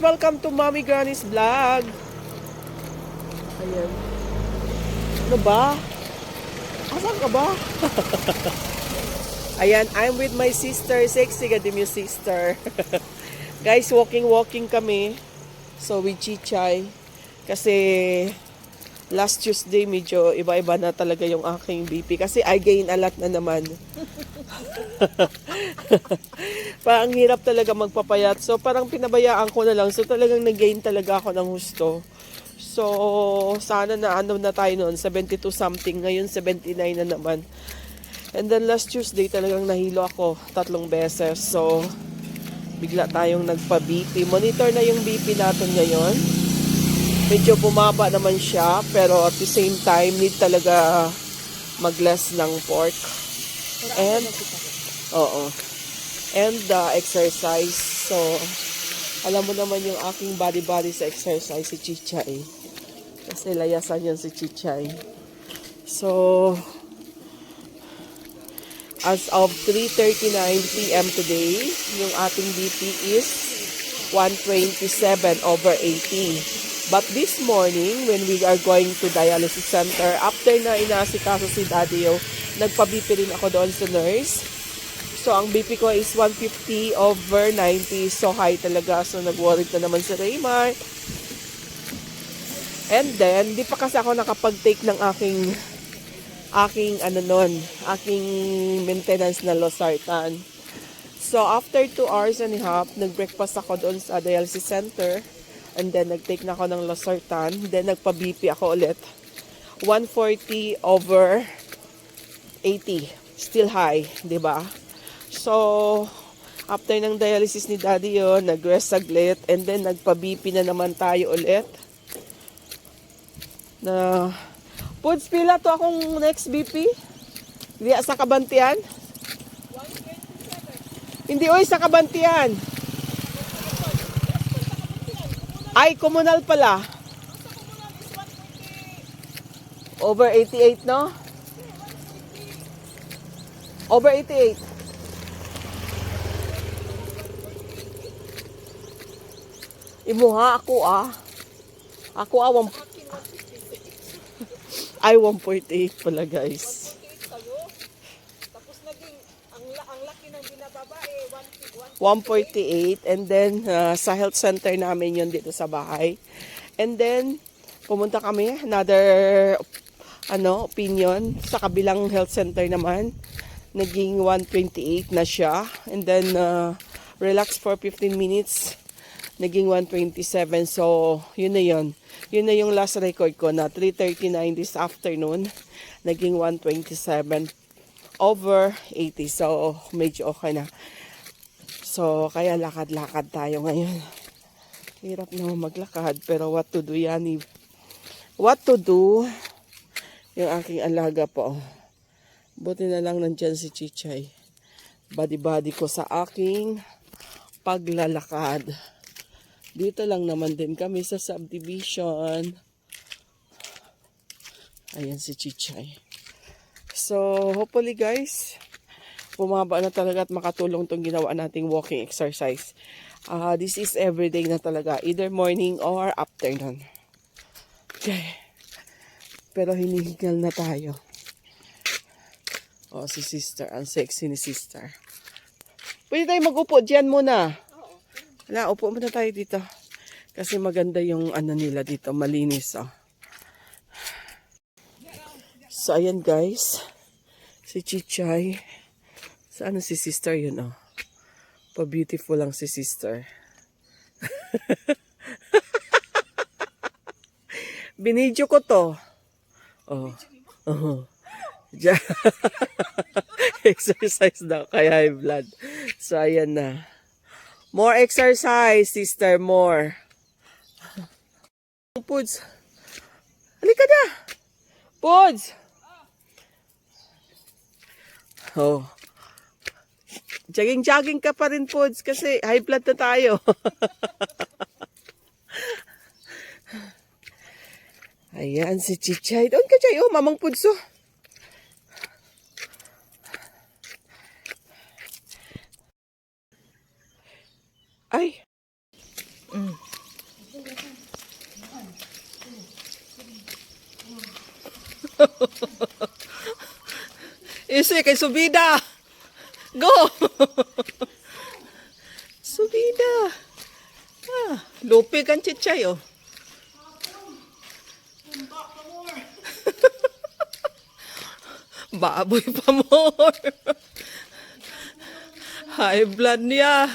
welcome to Mommy Granny's Vlog. Ayan. Ano ba? Asan ka ba? Ayan, I'm with my sister. Sexy yung sister. Guys, walking-walking kami. So, with Chichay. Kasi, last Tuesday, medyo iba-iba na talaga yung aking BP. Kasi I gain a lot na naman. parang ang hirap talaga magpapayat. So, parang pinabayaan ko na lang. So, talagang nag-gain talaga ako ng husto. So, sana na ano na tayo noon, 72 something. Ngayon, 79 na naman. And then last Tuesday, talagang nahilo ako tatlong beses. So, bigla tayong nagpa-BP. Monitor na yung BP natin ngayon. Medyo bumaba naman siya, pero at the same time, need talaga mag-less ng pork. And, oo. And uh, exercise. So, alam mo naman yung aking body-body sa exercise, si Chichay. Kasi layasan yan si Chichay. So, as of 3.39 p.m. today, yung ating BP is 127 over 80. But this morning, when we are going to dialysis center, after na inasikaso si Daddy Yo, nagpa-BP rin ako doon sa nurse. So, ang BP ko is 150 over 90. So, high talaga. So, nag-worry na naman si Raymar. And then, di pa kasi ako nakapag-take ng aking aking ano nun, aking maintenance na losartan. So, after 2 hours and a half, nag-breakfast ako doon sa dialysis center. And then, nag-take na ako ng losartan. Then, nagpa-BP ako ulit. 140 over 80. Still high, ba? So, after ng dialysis ni daddy yun, nag-rest saglit. And then, nagpa-BP na naman tayo ulit. Na, Puds, pila to akong next BP? Di sa kabantian? Hindi, oy, sa kabantian. Ay, komunal pala. Over 88, no? Over 88. Imuha ako ah. Ako ah, wam- ay 1.8 pala guys. Tapos naging, ang, la- ang laki ng binababa eh, 148 1, 1 and then uh, sa health center namin yon dito sa bahay. And then pumunta kami another ano opinion sa kabilang health center naman. Naging 128 na siya. And then uh, relax for 15 minutes naging 127 so yun na yun. Yun na yung last record ko na 339 this afternoon naging 127 over 80 so medyo okay na So, kaya lakad-lakad tayo ngayon. Hirap naman maglakad, pero what to do yan? What to do? Yung aking alaga po. Buti na lang nandyan si Chichay. Body-body ko sa aking paglalakad. Dito lang naman din kami sa subdivision. Ayan si Chichay. So, hopefully guys, bumaba na talaga at makatulong tong ginawa nating walking exercise. Ah, this is everyday na talaga, either morning or afternoon. Okay. Pero hinihigal na tayo. Oh, si sister. Ang sexy ni sister. Pwede tayo mag-upo. Diyan muna. Wala, upo muna tayo dito. Kasi maganda yung ano nila dito. Malinis, oh. So, ayan guys. Si Chichay. Saan si sister yun, oh? Pa-beautiful lang si sister. Binidyo ko to. Oh. Oh. Exercise daw, kaya high blood. So, ayan na. More exercise, sister, more. Puds. Halika na. Puds. Oh. Jogging-jogging ka pa rin, Pods, kasi high blood na tayo. Ayan, si Chichay. Doon ka, Chay. Oh, mamang Pods, oh. Ay. Mm. Isi kay Subida. Go. subida. Ah, lupi kan chichay oh. Baboy pa more. High blood niya.